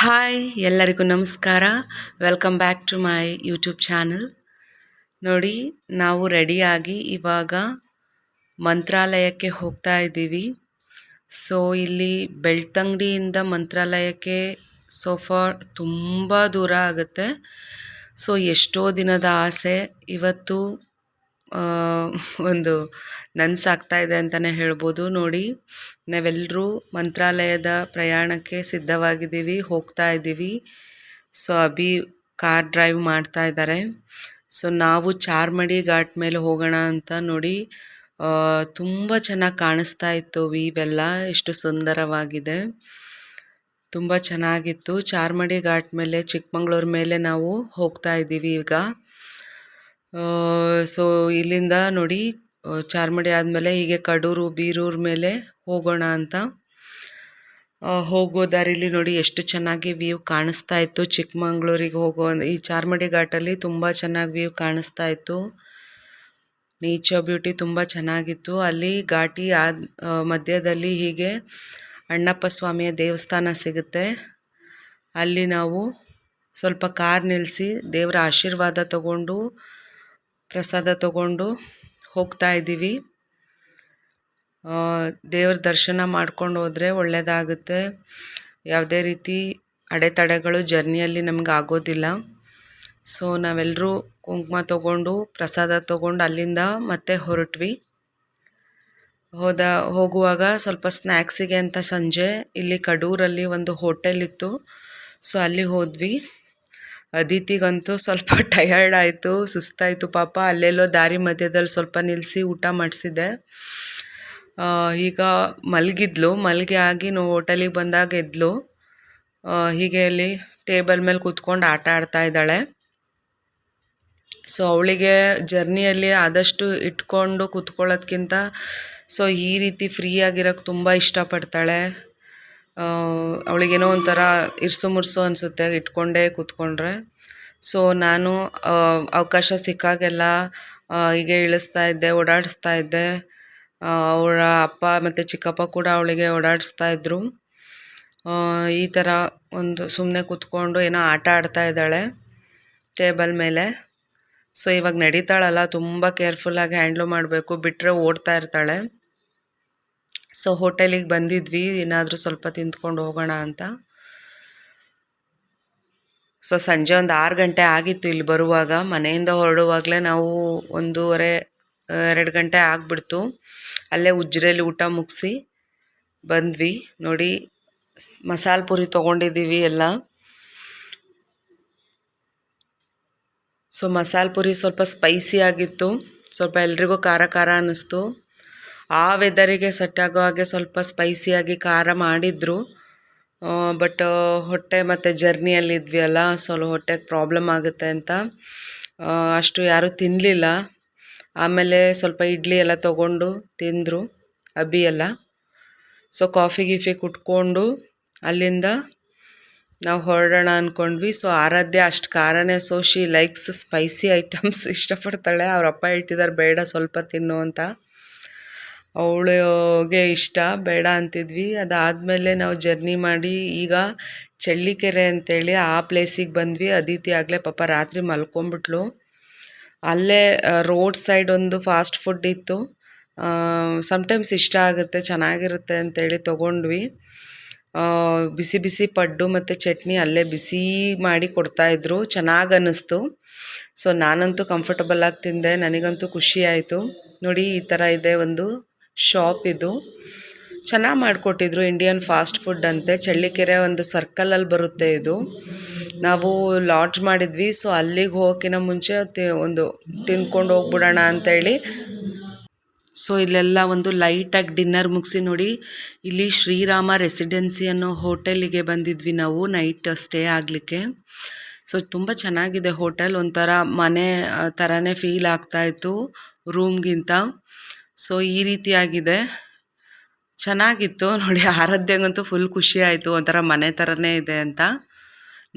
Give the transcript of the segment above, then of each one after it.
Hi ಎಲ್ಲರಿಗೂ ನಮಸ್ಕಾರ. Welcome back to my YouTube channel ನೋಡಿ, ನಾವು ರೆಡಿಯಾಗಿ ಇವಾಗ ಮಂತ್ರಾಲಯಕ್ಕೆ ಹೋಗ್ತಾ ಇದ್ದೀವಿ. ಸೊ ಇಲ್ಲಿ ಬೆಳ್ತಂಗಡಿಯಿಂದ ಮಂತ್ರಾಲಯಕ್ಕೆ ಸೋಫಾ ತುಂಬ ದೂರ ಆಗುತ್ತೆ. ಸೊ ಎಷ್ಟೋ ದಿನದ ಆಸೆ. ಇವತ್ತು ಒಂದು ನನ್ಸಾಗ್ತಾ ಇದೆ ಅಂತಲೇ ಹೇಳ್ಬೋದು. ನೋಡಿ ನಾವೆಲ್ಲರೂ ಮಂತ್ರಾಲಯದ ಪ್ರಯಾಣಕ್ಕೆ ಸಿದ್ಧವಾಗಿದ್ದೀವಿ, ಹೋಗ್ತಾ ಇದ್ದೀವಿ. ಸೊ, ಅಭಿ ಕಾರ್ ಡ್ರೈವ್ ಮಾಡ್ತಾ ಇದ್ದಾರೆ. ಸೊ, ನಾವು ಚಾರ್ಮಡಿ ಘಾಟ್ ಮೇಲೆ ಹೋಗೋಣ ಅಂತ ನೋಡಿ ತುಂಬ ಚೆನ್ನಾಗಿ ಕಾಣಿಸ್ತಾ ಇತ್ತು ವೀವೆಲ್ಲ. ಎಷ್ಟು ಸುಂದರವಾಗಿದೆ. ತುಂಬ ಚೆನ್ನಾಗಿತ್ತು. ಚಾರ್ಮಡಿ ಘಾಟ್ ಮೇಲೆ, ಚಿಕ್ಕಮಂಗ್ಳೂರು ಮೇಲೆ ನಾವು ಹೋಗ್ತಾ ಇದ್ದೀವಿ ಈಗ. ಸೊ ಇಲ್ಲಿಂದ ನೋಡಿ ಚಾರ್ಮಡಿ ಆದಮೇಲೆ ಹೀಗೆ ಕಡೂರು, ಬೀರೂರು ಮೇಲೆ ಹೋಗೋಣ ಅಂತ. ಹೋಗೋ ದಾರಿಲಿ ನೋಡಿ ಎಷ್ಟು ಚೆನ್ನಾಗಿ ವ್ಯೂ ಕಾಣಿಸ್ತಾ ಇತ್ತು. ಚಿಕ್ಕಮಂಗ್ಳೂರಿಗೆ ಹೋಗೋ ಈ ಚಾರ್ಮಡಿ ಘಾಟಲ್ಲಿ ತುಂಬ ಚೆನ್ನಾಗಿ ವ್ಯೂ ಕಾಣಿಸ್ತಾ ಇತ್ತು. ನೇಚರ್ ಬ್ಯೂಟಿ ತುಂಬ ಚೆನ್ನಾಗಿತ್ತು. ಅಲ್ಲಿ ಘಾಟಿ ಆದ ಮಧ್ಯದಲ್ಲಿ ಹೀಗೆ ಅಣ್ಣಪ್ಪ ಸ್ವಾಮಿಯ ದೇವಸ್ಥಾನ ಸಿಗುತ್ತೆ. ಅಲ್ಲಿ ನಾವು ಸ್ವಲ್ಪ ಕಾರ್ ನಿಲ್ಲಿಸಿ ದೇವರ ಆಶೀರ್ವಾದ ತಗೊಂಡು ಪ್ರಸಾದ ತಗೊಂಡು ಹೋಗ್ತಾ ಇದ್ದೀವಿ. ದೇವ್ರ ದರ್ಶನ ಮಾಡ್ಕೊಂಡು ಹೋದರೆ ಒಳ್ಳೆಯದಾಗುತ್ತೆ ಯಾವುದೇ ರೀತಿ ಅಡೆತಡೆಗಳು ಜರ್ನಿಯಲ್ಲಿ ನಮ್ಗೆ ಆಗೋದಿಲ್ಲ. ಸೊ ನಾವೆಲ್ಲರೂ ಕುಂಕುಮ ತಗೊಂಡು ಪ್ರಸಾದ ತಗೊಂಡು ಅಲ್ಲಿಂದ ಮತ್ತೆ ಹೊರಟ್ವಿ. ಹೋದ, ಹೋಗುವಾಗ ಸ್ವಲ್ಪ ಸ್ನ್ಯಾಕ್ಸಿಗೆ ಅಂತ ಸಂಜೆ, ಇಲ್ಲಿ ಕಡೂರಲ್ಲಿ ಒಂದು ಹೋಟೆಲ್ ಇತ್ತು. ಸೊ, ಅಲ್ಲಿ ಹೋದ್ವಿ. ಅದಿತಿಗಂತೂ ಸ್ವಲ್ಪ ಟಯರ್ಡ್ ಆಯಿತು, ಸುಸ್ತಾಯಿತು ಪಾಪ. ಅಲ್ಲೆಲ್ಲೋ ದಾರಿ ಮಧ್ಯದಲ್ಲಿ ಸ್ವಲ್ಪ ನಿಲ್ಲಿಸಿ ಊಟ ಮಾಡಿಸಿದ್ದೆ ಈಗ ಮಲಗಿದ್ಲು. ಮಲಗಿ ಆಗಿ ನಾವು ಹೋಟೆಲಿಗೆ ಬಂದಾಗ ಎದ್ಲು. ಹೀಗೆ ಅಲ್ಲಿ ಟೇಬಲ್ ಮೇಲೆ ಕೂತ್ಕೊಂಡು ಆಟ ಆಡ್ತಾ ಇದ್ದಾಳೆ. ಸೊ ಅವಳಿಗೆ ಜರ್ನಿಯಲ್ಲಿ ಆದಷ್ಟು ಇಟ್ಕೊಂಡು ಕೂತ್ಕೊಳ್ಳೋದ್ಕಿಂತ ಸೊ ಈ ರೀತಿ ಫ್ರೀ ಆಗಿರೋಕ್ಕೆ ತುಂಬ ಇಷ್ಟಪಡ್ತಾಳೆ. ಅವಳಿಗೇನೋ ಒಂಥರ ಇರ್ಸು ಮುರ್ಸು ಅನಿಸುತ್ತೆ, ಇಟ್ಕೊಂಡೇ ಕೂತ್ಕೊಂಡ್ರೆ. ಸೊ ನಾನು ಅವಕಾಶ ಸಿಕ್ಕಾಗೆಲ್ಲ ಹೀಗೆ ಇಳಿಸ್ತಾ ಇದ್ದೆ, ಓಡಾಡಿಸ್ತಾ ಇದ್ದೆ. ಅವಳ ಅಪ್ಪ ಮತ್ತು ಚಿಕ್ಕಪ್ಪ ಕೂಡ ಅವಳಿಗೆ ಓಡಾಡಿಸ್ತಾ ಇದ್ರು. ಈ ಥರ ಒಂದು ಸುಮ್ಮನೆ ಕೂತ್ಕೊಂಡು ಏನೋ ಆಟ ಆಡ್ತಾ ಇದ್ದಾಳೆ, ಟೇಬಲ್ ಮೇಲೆ. ಸೊ ಇವಾಗ ನಡೀತಾಳಲ್ಲ, ತುಂಬ ಕೇರ್ಫುಲ್ಲಾಗಿ ಹ್ಯಾಂಡ್ಲು ಮಾಡಬೇಕು ಬಿಟ್ಟರೆ ಓಡ್ತಾ ಇರ್ತಾಳೆ. ಸೊ ಹೋಟೆಲಿಗೆ ಬಂದಿದ್ವಿ. ಏನಾದರೂ ಸ್ವಲ್ಪ ತಿಂದ್ಕೊಂಡು ಹೋಗೋಣ ಅಂತ. ಸೊ ಸಂಜೆ ಒಂದು ಆರು ಗಂಟೆ ಆಗಿತ್ತು ಇಲ್ಲಿ ಬರುವಾಗ. ಮನೆಯಿಂದ ಹೊರಡುವಾಗಲೇ ನಾವು ಒಂದೂವರೆ, ಎರಡು ಗಂಟೆ ಆಗಿಬಿಡ್ತು. ಅಲ್ಲೇ ಉಜ್ರೆಲಿ ಊಟ ಮುಗಿಸಿ ಬಂದ್ವಿ. ನೋಡಿ ಮಸಾಲೆ ಪುರಿ ತೊಗೊಂಡಿದ್ದೀವಿ ಎಲ್ಲ. ಸೊ ಮಸಾಲೆ ಪುರಿ ಸ್ವಲ್ಪ ಸ್ಪೈಸಿ ಆಗಿತ್ತು. ಸ್ವಲ್ಪ ಎಲ್ರಿಗೂ ಖಾರ ಖಾರ ಅನ್ನಿಸ್ತು ಆ ವೆದರಿಗೆ ಸೆಟ್ ಆಗೋ ಹಾಗೆ ಸ್ವಲ್ಪ ಸ್ಪೈಸಿಯಾಗಿ ಖಾರ ಮಾಡಿದ್ರು. ಬಟ್ ಹೊಟ್ಟೆ ಮತ್ತು ಜರ್ನಿಯಲ್ಲಿದ್ವಿ ಅಲ್ಲ ಸ್ವಲ್ಪ ಹೊಟ್ಟೆಗೆ ಪ್ರಾಬ್ಲಮ್ ಆಗುತ್ತೆ ಅಂತ ಅಷ್ಟು ಯಾರೂ ತಿನ್ನಲಿಲ್ಲ ಆಮೇಲೆ ಸ್ವಲ್ಪ ಇಡ್ಲಿ ಎಲ್ಲ ತೊಗೊಂಡು ತಿಂದರು ಅಬ್ಬಿ ಎಲ್ಲ. ಸೊ ಕಾಫಿ ಗೀಫಿ ಕುಟ್ಕೊಂಡು ಅಲ್ಲಿಂದ ನಾವು ಹೊರಡೋಣ ಅಂದ್ಕೊಂಡ್ವಿ ಸೊ ಆರಾಧ್ಯ ಅಷ್ಟು ಖಾರನೇ so she likes spicy items ಇಷ್ಟಪಡ್ತಾಳೆ. ಅವ್ರ ಅಪ್ಪ ಹೇಳ್ತಿದ್ದಾರೆ ಬೇಡ ಸ್ವಲ್ಪ ತಿನ್ನು ಅಂತ. ಅವಳಿಗೆ ಇಷ್ಟ, ಬೇಡ ಅಂತಿದ್ವಿ. ಅದಾದಮೇಲೆ ನಾವು ಜರ್ನಿ ಮಾಡಿ ಈಗ ಚಳ್ಳಿಕೆರೆ ಅಂತೇಳಿ ಆ ಪ್ಲೇಸಿಗೆ ಬಂದ್ವಿ. ಅದಿತಿ ಆಗಲೇ ಪಾಪ ರಾತ್ರಿ ಮಲ್ಕೊಂಬಿಟ್ಲು ಅಲ್ಲೇ ರೋಡ್ ಸೈಡ್ ಒಂದು ಫಾಸ್ಟ್ ಫುಡ್ ಇತ್ತು. ಸಮಟೈಮ್ಸ್ ಇಷ್ಟ ಆಗುತ್ತೆ, ಚೆನ್ನಾಗಿರುತ್ತೆ ಅಂತೇಳಿ ತೊಗೊಂಡ್ವಿ. ಬಿಸಿ ಬಿಸಿ ಪಡ್ಡು ಮತ್ತು ಚಟ್ನಿ ಅಲ್ಲೇ ಬಿಸಿ ಮಾಡಿ ಕೊಡ್ತಾಯಿದ್ರು ಚೆನ್ನಾಗಿ ಅನ್ನಿಸ್ತು. ಸೊ ನಾನಂತೂ ಕಂಫರ್ಟಬಲ್ ಆಗಿ ತಿಂದೆ. ನನಗಂತೂ ಖುಷಿ ಆಯಿತು. ನೋಡಿ, ಈ ಥರ ಇದೆ ಒಂದು ಶಾಪ್ ಇದು. ಚೆನ್ನಾಗಿ ಮಾಡಿಕೊಟ್ಟಿದ್ರು ಇಂಡಿಯನ್ ಫಾಸ್ಟ್ ಫುಡ್ ಅಂತೆ. ಚಳ್ಳಿಕೆರೆ ಒಂದು ಸರ್ಕಲಲ್ಲಿ ಬರುತ್ತೆ ಇದು. ನಾವು ಲಾಡ್ಜ್ ಮಾಡಿದ್ವಿ ಸೊ ಅಲ್ಲಿಗೆ ಹೋಗೋಕ್ಕಿಂತ ಮುಂಚೆ ಒಂದು ತಿಂದ್ಕೊಂಡು ಹೋಗ್ಬಿಡೋಣ ಅಂತೇಳಿ. ಸೊ ಇಲ್ಲೆಲ್ಲ ಒಂದು ಲೈಟಾಗಿ ಡಿನ್ನರ್ ಮುಗಿಸಿ ನೋಡಿ, ಇಲ್ಲಿ ಶ್ರೀರಾಮ ರೆಸಿಡೆನ್ಸಿ ಅನ್ನೋ ಹೋಟೆಲಿಗೆ ಬಂದಿದ್ವಿ ನಾವು ನೈಟ್ ಸ್ಟೇ ಆಗಲಿಕ್ಕೆ. ಸೊ ತುಂಬ ಚೆನ್ನಾಗಿದೆ ಹೋಟೆಲ್ ಒಂಥರ ಮನೆ ಥರನೇ ಫೀಲ್ ಆಗ್ತಾ ಇತ್ತು ರೂಮ್ಗಿಂತ ಸೊ ಈ ರೀತಿಯಾಗಿದೆ. ಚೆನ್ನಾಗಿತ್ತು. ನೋಡಿ, ಆರಾಧ್ಯಂಗಂತೂ ಫುಲ್ ಖುಷಿ ಆಯಿತು. ಒಂಥರ ಮನೆ ಥರನೇ ಇದೆ ಅಂತ.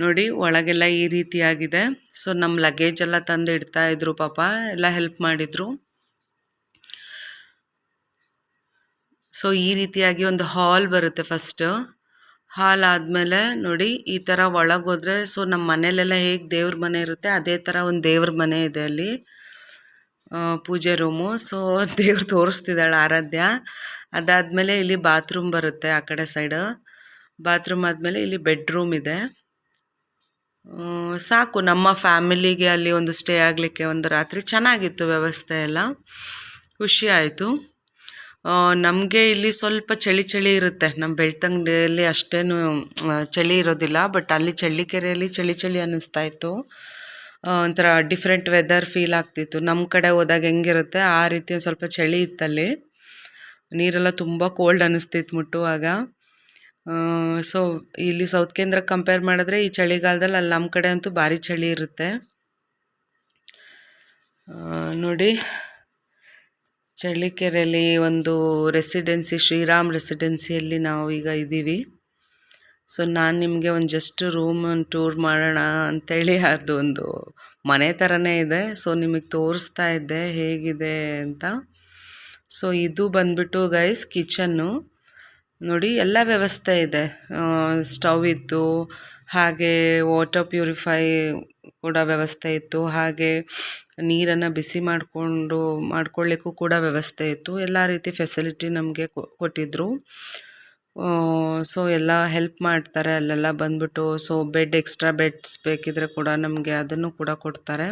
ನೋಡಿ, ಒಳಗೆಲ್ಲ ಈ ರೀತಿಯಾಗಿದೆ. ಸೊ ನಮ್ಮ ಲಗೇಜ್ ಎಲ್ಲ ತಂದು ಇಡ್ತಾ ಇದ್ರು ಪಾಪ. ಎಲ್ಲ ಹೆಲ್ಪ್ ಮಾಡಿದರು. ಸೊ ಈ ರೀತಿಯಾಗಿ ಒಂದು ಹಾಲ್ ಬರುತ್ತೆ ಫಸ್ಟು ಹಾಲ್ ಆದಮೇಲೆ, ನೋಡಿ, ಈ ಥರ ಒಳಗೋದ್ರೆ ಸೊ ನಮ್ಮ ಮನೇಲೆಲ್ಲ ಹೇಗೆ ದೇವ್ರ ಮನೆ ಇರುತ್ತೆ, ಅದೇ ಥರ ಒಂದು ದೇವ್ರ ಮನೆ ಇದೆ ಅಲ್ಲಿ. ಪೂಜೆ ರೂಮು. ಸೊ ದೇವ್ರು ತೋರಿಸ್ತಿದ್ದಾಳೆ ಆರಾಧ್ಯ. ಅದಾದಮೇಲೆ ಇಲ್ಲಿ ಬಾತ್ರೂಮ್ ಬರುತ್ತೆ ಆ ಕಡೆ ಸೈಡ್. ಬಾತ್ರೂಮ್ ಆದಮೇಲೆ ಇಲ್ಲಿ ಬೆಡ್ರೂಮ್ ಇದೆ. ಸಾಕು ನಮ್ಮ ಫ್ಯಾಮಿಲಿಗೆ ಅಲ್ಲಿ ಒಂದು ಸ್ಟೇ ಆಗಲಿಕ್ಕೆ ಒಂದು ರಾತ್ರಿ ಚೆನ್ನಾಗಿತ್ತು ವ್ಯವಸ್ಥೆ ಎಲ್ಲ. ಖುಷಿ ಆಯಿತು. ನಮಗೆ ಇಲ್ಲಿ ಸ್ವಲ್ಪ ಚಳಿ ಚಳಿ ಇರುತ್ತೆ. ನಮ್ಮ ಬೆಳ್ತಂಗಡಿಯಲ್ಲಿ ಅಷ್ಟೇನು ಚಳಿ ಇರೋದಿಲ್ಲ. ಬಟ್ ಅಲ್ಲಿ ಚಳ್ಳಿಕೆರೆಯಲ್ಲಿ ಚಳಿ ಚಳಿ ಅನ್ನಿಸ್ತಾ ಇತ್ತು. ಒಂಥರ ಡಿಫ್ರೆಂಟ್ ವೆದರ್ ಫೀಲ್ ಆಗ್ತಿತ್ತು. ನಮ್ಮ ಕಡೆ ಹೋದಾಗ ಹೆಂಗಿರುತ್ತೆ, ಆ ರೀತಿ ಒಂದು ಸ್ವಲ್ಪ ಚಳಿ ಇತ್ತಲ್ಲಿ. ನೀರೆಲ್ಲ ತುಂಬ ಕೋಲ್ಡ್ ಅನ್ನಿಸ್ತಿತ್ತು ಮುಟ್ಟುವಾಗ ಸೊ ಇಲ್ಲಿ ಸೌತ್ ಕೇಂದ್ರಕ್ಕೆ ಕಂಪೇರ್ ಮಾಡಿದ್ರೆ ಈ ಚಳಿಗಾಲದಲ್ಲಿ ಅಲ್ಲಿ ನಮ್ಮ ಕಡೆ ಅಂತೂ ಭಾರಿ ಚಳಿ ಇರುತ್ತೆ. ನೋಡಿ ಚಳ್ಳಿಕೆರೆಯಲ್ಲಿ ಒಂದು ರೆಸಿಡೆನ್ಸಿ ಶ್ರೀರಾಮ್ ರೆಸಿಡೆನ್ಸಿಯಲ್ಲಿ ನಾವು ಈಗ ಇದ್ದೀವಿ ಸೊ ನಾನು ನಿಮಗೆ ಒಂದು ಜಸ್ಟ್ ರೂಮ್ ಟೂರ್ ಮಾಡೋಣ ಅಂತೇಳಿ ಅದು ಒಂದು ಮನೆ ಥರನೇ ಇದೆ. ಸೊ ನಿಮಗೆ ತೋರಿಸ್ತಾ ಇದ್ದೆ ಹೇಗಿದೆ ಅಂತ. ಸೊ ಇದು ಬಂದ್ಬಿಟ್ಟು ಗೈಸ್ ಕಿಚನ್ನು ನೋಡಿ, ಎಲ್ಲ ವ್ಯವಸ್ಥೆ ಇದೆ. ಸ್ಟವ್ ಇತ್ತು, ಹಾಗೆ ವಾಟರ್ ಪ್ಯೂರಿಫೈ ಕೂಡ ವ್ಯವಸ್ಥೆ ಇತ್ತು, ಹಾಗೆ ನೀರನ್ನು ಬಿಸಿ ಮಾಡಿಕೊಂಡು ಮಾಡ್ಕೊಳ್ಳಿಕ್ಕೂ ಕೂಡ ವ್ಯವಸ್ಥೆ ಇತ್ತು. ಎಲ್ಲ ರೀತಿ ಫೆಸಿಲಿಟಿ ನಮಗೆ ಕೊಟ್ಟಿದ್ದರು ಸೊ ಎಲ್ಲ ಹೆಲ್ಪ್ ಮಾಡ್ತಾರೆ, ಅಲ್ಲೆಲ್ಲ ಬಂದ್ಬಿಟ್ಟು ಸೊ ಬೆಡ್ ಎಕ್ಸ್ಟ್ರಾ ಬೆಡ್ಸ್ ಬೇಕಿದ್ರೆ ಕೂಡ ನಮಗೆ ಅದನ್ನು ಕೂಡ ಕೊಡ್ತಾರೆ.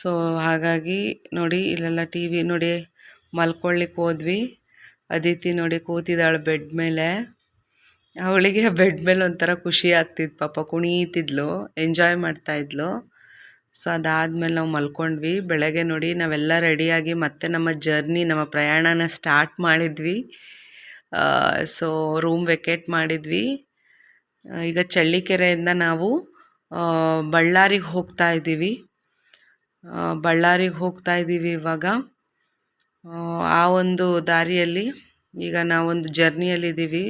ಸೊ ಹಾಗಾಗಿ ನೋಡಿ, ಇಲ್ಲೆಲ್ಲ ಟಿ ವಿ ನೋಡಿ ಮಲ್ಕೊಳ್ಳಿಕ್ಕೆ ಹೋದ್ವಿ. ಅದಿತಿ ನೋಡಿ ಕೂತಿದ್ದಾಳೆ ಬೆಡ್ ಮೇಲೆ. ಅವಳಿಗೆ ಬೆಡ್ ಮೇಲೆ ಒಂಥರ ಖುಷಿ ಆಗ್ತಿತ್ತು, ಪಾಪ ಕುಣೀತಿದ್ಲು ಎಂಜಾಯ್ ಮಾಡ್ತಾ ಇದ್ಲು. ಸೊ ಅದಾದಮೇಲೆ ನಾವು ಮಲ್ಕೊಂಡ್ವಿ. ಬೆಳಗ್ಗೆ ನೋಡಿ ನಾವೆಲ್ಲ ರೆಡಿಯಾಗಿ ಮತ್ತೆ ನಮ್ಮ ಜರ್ನಿ ನಮ್ಮ ಪ್ರಯಾಣನ ಸ್ಟಾರ್ಟ್ ಮಾಡಿದ್ವಿ. ಸೊ ರೂಮ್ ವೆಕೇಟ್ ಮಾಡಿದ್ವಿ. ಈಗ ಚಳ್ಳಿಕೆರೆಯಿಂದ ನಾವು ಬಳ್ಳಾರಿಗೆ ಹೋಗ್ತಾ ಇದ್ದೀವಿ. ಬಳ್ಳಾರಿಗೆ ಹೋಗ್ತಾ ಇದ್ದೀವಿ ಇವಾಗ. ಆ, ಒಂದು ದಾರಿಯಲ್ಲಿ ಈಗ ನಾವೊಂದು ಜರ್ನಿಯಲ್ಲಿದ್ದೀವಿ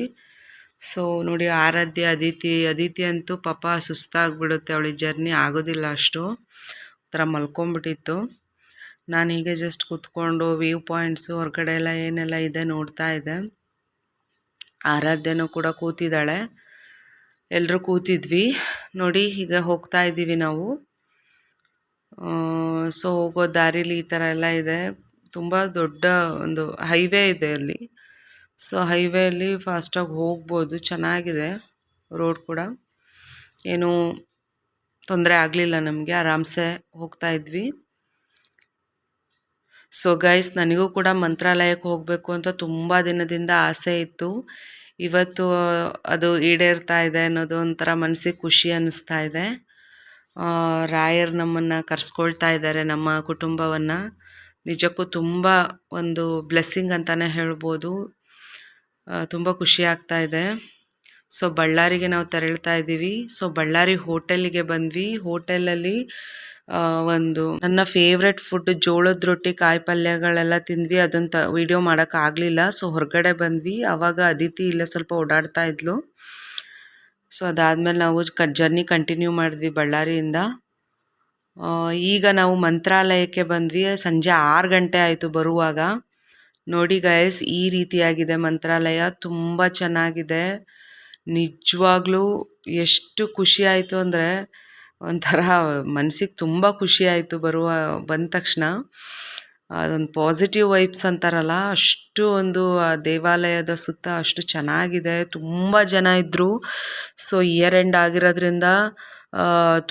ಸೊ ನೋಡಿ ಆರಾಧ್ಯ ಅದಿತಿ ಅದಿತಿ ಅಂತೂ ಪಾಪ ಸುಸ್ತಾಗ್ಬಿಡುತ್ತೆ. ಅವಳಿಗೆ ಜರ್ನಿ ಆಗೋದಿಲ್ಲ ಅಷ್ಟು. ಒಂಥರ ಮಲ್ಕೊಂಬಿಟ್ಟಿತ್ತು. ನಾನು ಹೀಗೆ ಜಸ್ಟ್ ಕೂತ್ಕೊಂಡು ವ್ಯೂ ಪಾಯಿಂಟ್ಸು ಹೊರಗಡೆ ಎಲ್ಲ ಏನೆಲ್ಲ ಇದೆ ನೋಡ್ತಾ ಇದ್ದೆ. ಆರಾಧ್ಯನೂ ಕೂಡ ಕೂತಿದ್ದಾಳೆ. ಎಲ್ಲರೂ ಕೂತಿದ್ವಿ. ನೋಡಿ, ಈಗ ಹೋಗ್ತಾ ಇದ್ದೀವಿ ನಾವು. ಸೊ, ಹೋಗೋ ದಾರಿಲಿ ಈ ಥರ ಎಲ್ಲ ಇದೆ. ತುಂಬ ದೊಡ್ಡ ಒಂದು ಹೈವೇ ಇದೆ ಅಲ್ಲಿ. ಸೊ, ಹೈವೇಲಿ ಫಾಸ್ಟಾಗಿ ಹೋಗ್ಬೋದು. ಚೆನ್ನಾಗಿದೆ ರೋಡ್ ಕೂಡ. ಏನು ತೊಂದರೆ ಆಗಲಿಲ್ಲ ನಮಗೆ. ಆರಾಮ್ಸೆ ಹೋಗ್ತಾ ಇದ್ವಿ. ಸೊ ಗೈಸ್ ನನಗೂ ಕೂಡ ಮಂತ್ರಾಲಯಕ್ಕೆ ಹೋಗಬೇಕು ಅಂತ ತುಂಬ ದಿನದಿಂದ ಆಸೆ ಇತ್ತು. ಇವತ್ತು ಅದು ಈಡೇರ್ತಾ ಇದೆ ಅನ್ನೋದು ಒಂಥರ ಮನಸ್ಸಿಗೆ ಖುಷಿ ಅನ್ನಿಸ್ತಾ ಇದೆ. ರಾಯರ್ ನಮ್ಮನ್ನು ಕರೆಸ್ಕೊಳ್ತಾ ಇದ್ದಾರೆ, ನಮ್ಮ ಕುಟುಂಬವನ್ನು. ನಿಜಕ್ಕೂ ತುಂಬ ಒಂದು ಬ್ಲೆಸ್ಸಿಂಗ್ ಅಂತಲೇ ಹೇಳ್ಬೋದು. ತುಂಬ ಖುಷಿ ಆಗ್ತಾ ಇದೆ. ಸೊ ಬಳ್ಳಾರಿಗೆ ನಾವು ತೆರಳ್ತಾ ಇದ್ದೀವಿ ಸೊ ಬಳ್ಳಾರಿ ಹೋಟೆಲಿಗೆ ಬಂದ್ವಿ. ಹೋಟೆಲಲ್ಲಿ ಒಂದು ನನ್ನ ಫೇವ್ರೆಟ್ ಫುಡ್ ಜೋಳದ ರೊಟ್ಟಿ, ಕಾಯಿ ಪಲ್ಯಗಳೆಲ್ಲ ತಿಂದ್ವಿ. ಅದನ್ನ ವಿಡಿಯೋ ಮಾಡಕ್ ಆಗ್ಲಿಲ್ಲ. ಸೊ ಹೊರಗಡೆ ಬಂದ್ವಿ. ಅವಾಗ ಅದಿತಿ ಇಲ್ಲ ಸ್ವಲ್ಪ ಓಡಾಡ್ತಾ ಇದ್ಲು. ಸೊ ಅದಾದ್ಮೇಲೆ ನಾವು ಜರ್ನಿ ಕಂಟಿನ್ಯೂ ಮಾಡಿದ್ವಿ ಬಳ್ಳಾರಿಯಿಂದ. ಈಗ ನಾವು ಮಂತ್ರಾಲಯಕ್ಕೆ ಬಂದ್ವಿ. ಸಂಜೆ ಆರು ಗಂಟೆ ಆಯಿತು ಬರುವಾಗ. ನೋಡಿ ಗೈಸ್ ಈ ರೀತಿಯಾಗಿದೆ ಮಂತ್ರಾಲಯ. ತುಂಬ ಚೆನ್ನಾಗಿದೆ. ನಿಜವಾಗ್ಲೂ ಎಷ್ಟು ಖುಷಿ ಆಯಿತು ಅಂದರೆ ಒಂಥರ ಮನ್ಸಿಗೆ ತುಂಬ ಖುಷಿ ಆಯಿತು ಬರುವ, ಬಂದ ತಕ್ಷಣ. ಅದೊಂದು ಪಾಸಿಟಿವ್ ವೈಬ್ಸ್ ಅಂತಾರಲ್ಲ, ಅಷ್ಟು ಒಂದು ಆ ದೇವಾಲಯದ ಸುತ್ತ ಅಷ್ಟು ಚೆನ್ನಾಗಿದೆ, ತುಂಬ ಜನ ಇದ್ದರು ಸೊ ಇಯರ್ ಎಂಡ್ ಆಗಿರೋದ್ರಿಂದ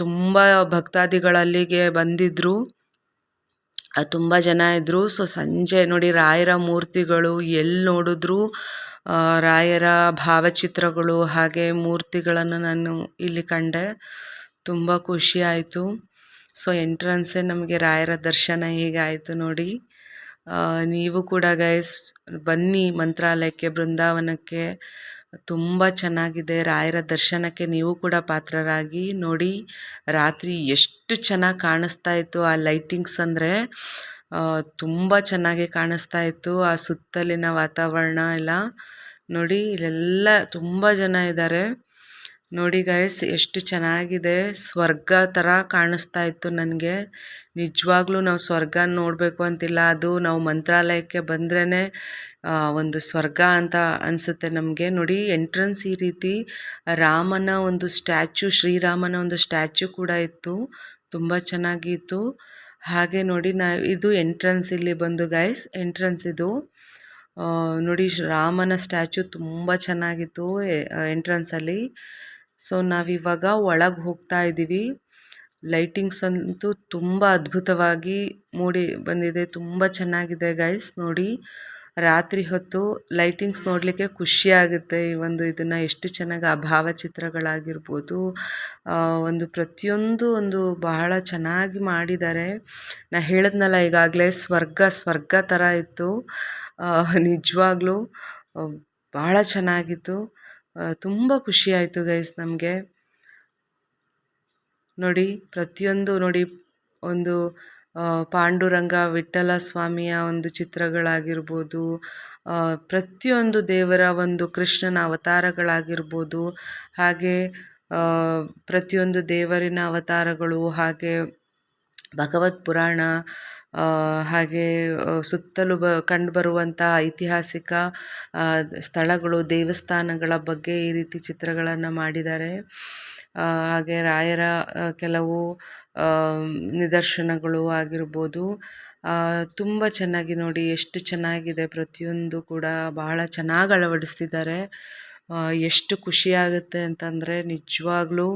ತುಂಬ ಭಕ್ತಾದಿಗಳಲ್ಲಿಗೆ ಬಂದಿದ್ದರು ತುಂಬ ಜನ ಇದ್ದರು ಸೊ ಸಂಜೆ ನೋಡಿ ರಾಯರ ಮೂರ್ತಿಗಳು ಎಲ್ಲಿ ನೋಡಿದ್ರು. ರಾಯರ ಭಾವಚಿತ್ರಗಳು ಹಾಗೆ ಮೂರ್ತಿಗಳನ್ನು ನಾನು ಇಲ್ಲಿ ಕಂಡೆ. ತುಂಬ ಖುಷಿ ಆಯಿತು. ಸೊ ಎಂಟ್ರನ್ಸೇ ನಮಗೆ ರಾಯರ ದರ್ಶನ ಹೀಗಾಯಿತು ನೋಡಿ. ನೀವು ಕೂಡ ಗೈಸ್ ಬನ್ನಿ ಮಂತ್ರಾಲಯಕ್ಕೆ, ಬೃಂದಾವನಕ್ಕೆ. ತುಂಬ ಚೆನ್ನಾಗಿದೆ ರಾಯರ ದರ್ಶನಕ್ಕೆ ನೀವು ಕೂಡ ಪಾತ್ರರಾಗಿ ನೋಡಿ. ರಾತ್ರಿ ಎಷ್ಟು ಚೆನ್ನಾಗಿ ಕಾಣಿಸ್ತಾ ಇತ್ತು ಆ ಲೈಟಿಂಗ್ಸ್ ಅಂದರೆ. ತುಂಬ ಚೆನ್ನಾಗಿ ಕಾಣಿಸ್ತಾ ಇತ್ತು ಆ ಸುತ್ತಲಿನ ವಾತಾವರಣ ಎಲ್ಲ. ನೋಡಿ, ಇಲ್ಲೆಲ್ಲ ತುಂಬ ಜನ ಇದ್ದಾರೆ. ನೋಡಿ ಗೈಸ್ ಎಷ್ಟು ಚೆನ್ನಾಗಿದೆ. ಸ್ವರ್ಗ ಥರ ಕಾಣಿಸ್ತಾ ಇತ್ತು ನನಗೆ. ನಿಜವಾಗ್ಲೂ ನಾವು ಸ್ವರ್ಗ ನೋಡಬೇಕು ಅಂತಿಲ್ಲ. ಅದು ನಾವು ಮಂತ್ರಾಲಯಕ್ಕೆ ಬಂದ್ರೇ ಒಂದು ಸ್ವರ್ಗ ಅಂತ ಅನಿಸುತ್ತೆ ನಮಗೆ. ನೋಡಿ ಎಂಟ್ರೆನ್ಸ್ ಈ ರೀತಿ ರಾಮನ ಒಂದು ಸ್ಟ್ಯಾಚು ಶ್ರೀರಾಮನ ಒಂದು ಸ್ಟ್ಯಾಚು ಕೂಡ ಇತ್ತು. ತುಂಬ ಚೆನ್ನಾಗಿತ್ತು. ಹಾಗೆ ನೋಡಿ, ನಾ, ಇದು ಎಂಟ್ರೆನ್ಸ್ ಇಲ್ಲಿ ಬಂದು ಗೈಸ್ ಎಂಟ್ರೆನ್ಸ್ ಇದು. ನೋಡಿ, ರಾಮನ ಸ್ಟ್ಯಾಚು ತುಂಬ ಚೆನ್ನಾಗಿತ್ತು ಎಂಟ್ರೆನ್ಸಲ್ಲಿ ಸೊ ನಾವಿವಾಗ ಒಳಗೆ ಹೋಗ್ತಾ ಇದ್ದೀವಿ ಲೈಟಿಂಗ್ಸ್ ಅಂತೂ ತುಂಬ ಅದ್ಭುತವಾಗಿ ಮೂಡಿ ಬಂದಿದೆ. ತುಂಬ ಚೆನ್ನಾಗಿದೆ ಗೈಸ್ ನೋಡಿ. ರಾತ್ರಿ ಹೊತ್ತು ಲೈಟಿಂಗ್ಸ್ ನೋಡಲಿಕ್ಕೆ ಖುಷಿ ಆಗುತ್ತೆ ಈ ಒಂದು ಇದನ್ನು. ಎಷ್ಟು ಚೆನ್ನಾಗಿ ಆ ಭಾವಚಿತ್ರಗಳಾಗಿರ್ಬೋದು ಒಂದು ಪ್ರತಿಯೊಂದು ಒಂದು ಬಹಳ ಚೆನ್ನಾಗಿ ಮಾಡಿದ್ದಾರೆ. ನಾ ಹೇಳಿದ್ನಲ್ಲ ಈಗಾಗಲೇ ಸ್ವರ್ಗ ಸ್ವರ್ಗ ಥರ ಇತ್ತು. ನಿಜವಾಗ್ಲೂ ಭಾಳ ಚೆನ್ನಾಗಿತ್ತು. ತುಂಬ ಖುಷಿಯಾಯಿತು ಗೈಸ್ ನಮಗೆ. ನೋಡಿ, ಪ್ರತಿಯೊಂದು ನೋಡಿ, ಒಂದು ಪಾಂಡುರಂಗ ವಿಠಲ ಸ್ವಾಮಿಯ ಒಂದು ಚಿತ್ರಗಳಾಗಿರ್ಬೋದು ಪ್ರತಿಯೊಂದು ದೇವರ ಒಂದು ಕೃಷ್ಣನ ಅವತಾರಗಳಾಗಿರ್ಬೋದು, ಹಾಗೆ ಪ್ರತಿಯೊಂದು ದೇವರಿನ ಅವತಾರಗಳು, ಹಾಗೆ ಭಗವತ್ ಪುರಾಣ ಹಾಗೆ ಸುತ್ತಲೂ ಬ ಕಂಡುಬರುವಂಥ ಐತಿಹಾಸಿಕ ಸ್ಥಳಗಳು, ದೇವಸ್ಥಾನಗಳ ಬಗ್ಗೆ ಈ ರೀತಿ ಚಿತ್ರಗಳನ್ನು ಮಾಡಿದ್ದಾರೆ. ಹಾಗೆ ರಾಯರ ಕೆಲವು ನಿದರ್ಶನಗಳು ಆಗಿರ್ಬೋದು. ತುಂಬ ಚೆನ್ನಾಗಿ ನೋಡಿ ಎಷ್ಟು ಚೆನ್ನಾಗಿದೆ ಪ್ರತಿಯೊಂದು ಕೂಡ ಬಹಳ ಚೆನ್ನಾಗಿ ಅಳವಡಿಸ್ತಿದ್ದಾರೆ. ಎಷ್ಟು ಖುಷಿಯಾಗುತ್ತೆ ಅಂತಂದರೆ ನಿಜವಾಗ್ಲೂ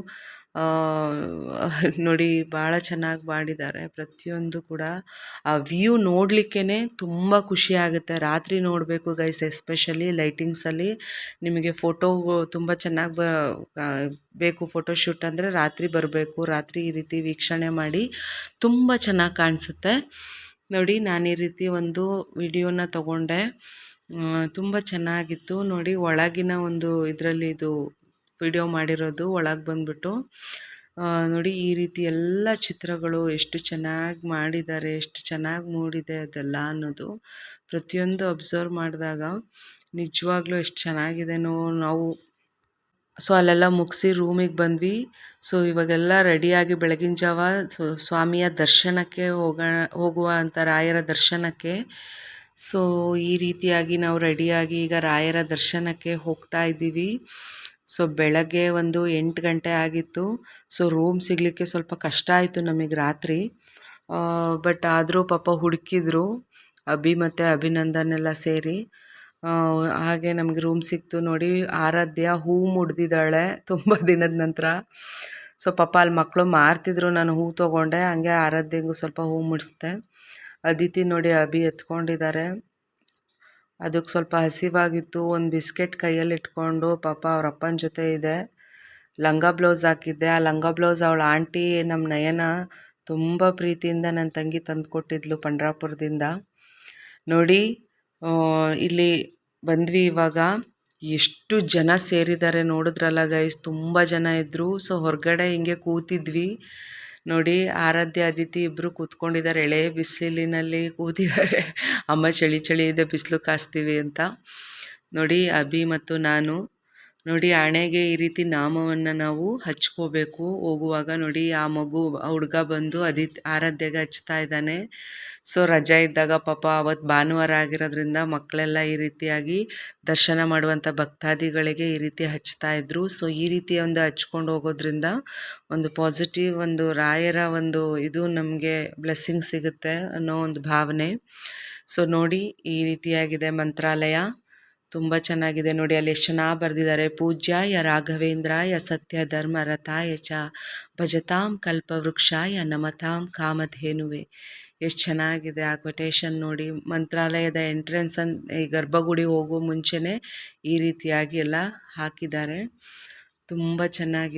ನೋಡಿ ಭಾಳ ಚೆನ್ನಾಗಿ ಮಾಡಿದ್ದಾರೆ. ಪ್ರತಿಯೊಂದು ಕೂಡ ಆ ವ್ಯೂ ನೋಡಲಿಕ್ಕೇ ತುಂಬ ಖುಷಿ ಆಗುತ್ತೆ. ರಾತ್ರಿ ನೋಡಬೇಕು ಗೈಸ್ ಎಸ್ಪೆಷಲಿ ಲೈಟಿಂಗ್ಸಲ್ಲಿ ನಿಮಗೆ ಫೋಟೋ ತುಂಬ ಚೆನ್ನಾಗಿ ಬ ಬೇಕು ಫೋಟೋಶೂಟ್ ಅಂದರೆ ರಾತ್ರಿ ಬರಬೇಕು. ರಾತ್ರಿ ಈ ರೀತಿ ವೀಕ್ಷಣೆ ಮಾಡಿ ತುಂಬ ಚೆನ್ನಾಗಿ ಕಾಣಿಸುತ್ತೆ. ನೋಡಿ, ನಾನು ಈ ರೀತಿ ಒಂದು ವಿಡಿಯೋನ ತಗೊಂಡೆ. ತುಂಬ ಚೆನ್ನಾಗಿತ್ತು. ನೋಡಿ, ಒಳಗಿನ ಒಂದು ಇದರಲ್ಲಿ ಇದು ವಿಡಿಯೋ ಮಾಡಿರೋದು ಒಳಗೆ ಬಂದ್ಬಿಟ್ಟು ನೋಡಿ ಈ ರೀತಿ ಎಲ್ಲ ಚಿತ್ರಗಳು ಎಷ್ಟು ಚೆನ್ನಾಗಿ ಮಾಡಿದ್ದಾರೆ, ಎಷ್ಟು ಚೆನ್ನಾಗಿ ಮೂಡಿದೆ ಅದೆಲ್ಲ ಅನ್ನೋದು ಪ್ರತಿಯೊಂದು ಅಬ್ಸರ್ವ್ ಮಾಡಿದಾಗ ನಿಜವಾಗ್ಲೂ ಎಷ್ಟು ಚೆನ್ನಾಗಿದೆನೋ ನಾವು. ಸೊ, ಅಲ್ಲೆಲ್ಲ ಮುಗಿಸಿ ರೂಮಿಗೆ ಬಂದ್ವಿ. ಸೊ, ಇವಾಗೆಲ್ಲ ರೆಡಿಯಾಗಿ ಬೆಳಗಿನ ಜಾವ ಸೊ, ಸ್ವಾಮಿಯ ದರ್ಶನಕ್ಕೆ ಹೋಗ, ಹೋಗುವ ಅಂತ ರಾಯರ ದರ್ಶನಕ್ಕೆ. ಸೊ, ಈ ರೀತಿಯಾಗಿ ನಾವು ರೆಡಿಯಾಗಿ ಈಗ ರಾಯರ ದರ್ಶನಕ್ಕೆ ಹೋಗ್ತಾ ಇದ್ದೀವಿ. ಸೊ ಬೆಳಗ್ಗೆ ಒಂದು ಎಂಟು ಗಂಟೆ ಆಗಿತ್ತು. ಸೊ ರೂಮ್ ಸಿಗಲಿಕ್ಕೆ ಸ್ವಲ್ಪ ಕಷ್ಟ ಆಯಿತು ನಮಗೆ ರಾತ್ರಿ. ಬಟ್ ಆದರೂ ಪಾಪ ಹುಡುಕಿದ್ರು, ಅಭಿ ಮತ್ತು ಅಭಿನಂದನೆಲ್ಲ ಸೇರಿ. ಹಾಗೆ ನಮಗೆ ರೂಮ್ ಸಿಕ್ತು ನೋಡಿ, ಆರಾಧ್ಯ ಹೂ ಮುಡ್ದಿದ್ದಾಳೆ ತುಂಬ ದಿನದ ನಂತರ. ಸೊ ಪಾಪ ಅಲ್ಲಿ ಮಕ್ಕಳು ಮಾರ್ತಿದ್ರು, ನಾನು ಹೂ ತೊಗೊಂಡೆ, ಹಂಗೆ ಆರಾಧ್ಯಂಗೂ ಸ್ವಲ್ಪ ಹೂ ಮುಡಿಸ್ದೆ. ಅದಿತಿ ನೋಡಿ ಅಭಿ ಎತ್ಕೊಂಡಿದ್ದಾರೆ ಅದಕ್ಕೆ ಸ್ವಲ್ಪ ಹಸಿವಾಗಿತ್ತು, ಒಂದು ಬಿಸ್ಕೆಟ್ ಕೈಯಲ್ಲಿ ಇಟ್ಕೊಂಡು ಪಾಪ ಅವ್ರ ಅಪ್ಪನ ಜೊತೆ ಇದೆ. ಲಂಗ ಬ್ಲೌಸ್ ಹಾಕಿದ್ದೆ. ಆ ಲಂಗ ಬ್ಲೌಸ್ ಅವಳ ಆಂಟಿ ನಮ್ಮ ನಯನ ತುಂಬ ಪ್ರೀತಿಯಿಂದ ನನ್ನ ತಂಗಿ ತಂದು ಕೊಟ್ಟಿದ್ಲು ಪಂಡ್ರಾಪುರದಿಂದ. ನೋಡಿ ಇಲ್ಲಿ ಬಂದ್ವಿ ಇವಾಗ. ಎಷ್ಟು ಜನ ಸೇರಿದ್ದಾರೆ ನೋಡಿದ್ರಲ್ಲ ಗೈಸ್ ತುಂಬ ಜನ ಇದ್ದರು ಸೊ ಹೊರಗಡೆ ಹಿಂಗೆ ಕೂತಿದ್ವಿ. ನೋಡಿ, ಆರಾಧ್ಯ, ಅದಿತಿ ಇಬ್ಬರು ಕೂತ್ಕೊಂಡಿದ್ದಾರೆ. ಎಳೆ ಬಿಸಿಲಿನಲ್ಲಿ ಕೂತಿದ್ದಾರೆ. ಅಮ್ಮ ಚಳಿ ಚಳಿ ಇದೆ, ಬಿಸಿಲು ಕಾಸ್ತೀವಿ ಅಂತ. ನೋಡಿ ಅಭಿ ಮತ್ತು ನಾನು. ನೋಡಿ ಹಣೆಗೆ ಈ ರೀತಿ ನಾಮವನ್ನು ನಾವು ಹಚ್ಕೋಬೇಕು. ಹೋಗುವಾಗ ನೋಡಿ ಆ ಮಗು ಹುಡುಗ ಬಂದು ಅದಿ ಆರಾಧ್ಯಗೆ ಹಚ್ತಾ ಇದ್ದಾನೆ. ಸೊ ರಜಾ ಇದ್ದಾಗ ಪಾಪ ಅವತ್ತು ಭಾನುವಾರ ಆಗಿರೋದ್ರಿಂದ ಮಕ್ಕಳೆಲ್ಲ ಈ ರೀತಿಯಾಗಿ ದರ್ಶನ ಮಾಡುವಂಥ ಭಕ್ತಾದಿಗಳಿಗೆ ಈ ರೀತಿ ಹಚ್ತಾ ಇದ್ರು. ಸೊ ಈ ರೀತಿ ಒಂದು ಹಚ್ಕೊಂಡು ಹೋಗೋದ್ರಿಂದ ಒಂದು ಪಾಸಿಟಿವ್ ಒಂದು ರಾಯರ ಒಂದು ಇದು ನಮಗೆ ಬ್ಲೆಸ್ಸಿಂಗ್ ಸಿಗುತ್ತೆ ಅನ್ನೋ ಒಂದು ಭಾವನೆ. ಸೊ ನೋಡಿ ಈ ರೀತಿಯಾಗಿದೆ ಮಂತ್ರಾಲಯ. ತುಂಬ ಚೆನ್ನಾಗಿದೆ ನೋಡಿ, ಅಲ್ಲಿ ಎಷ್ಟು ಚೆನ್ನಾಗಿ ಬರೆದಿದ್ದಾರೆ. ಪೂಜ್ಯಾಯ ರಾಘವೇಂದ್ರಾಯ ಸತ್ಯ ಧರ್ಮ ರಥಾಯ ಚ ಭಜತಾಂ ಕಲ್ಪವೃಕ್ಷಾಯ ನಮತಾಂ ಕಾಮಧೇನುವೆ. ಎಷ್ಟು ಚೆನ್ನಾಗಿದೆ ಆ ಕೊಟೇಶನ್ ನೋಡಿ. ಮಂತ್ರಾಲಯದ ಎಂಟ್ರೆನ್ಸ್ ಅನ್, ಈ ಗರ್ಭಗುಡಿ ಹೋಗೋ ಮುಂಚೆನೇ ಈ ರೀತಿಯಾಗಿ ಎಲ್ಲ ಹಾಕಿದ್ದಾರೆ. ತುಂಬ ಚೆನ್ನಾಗಿ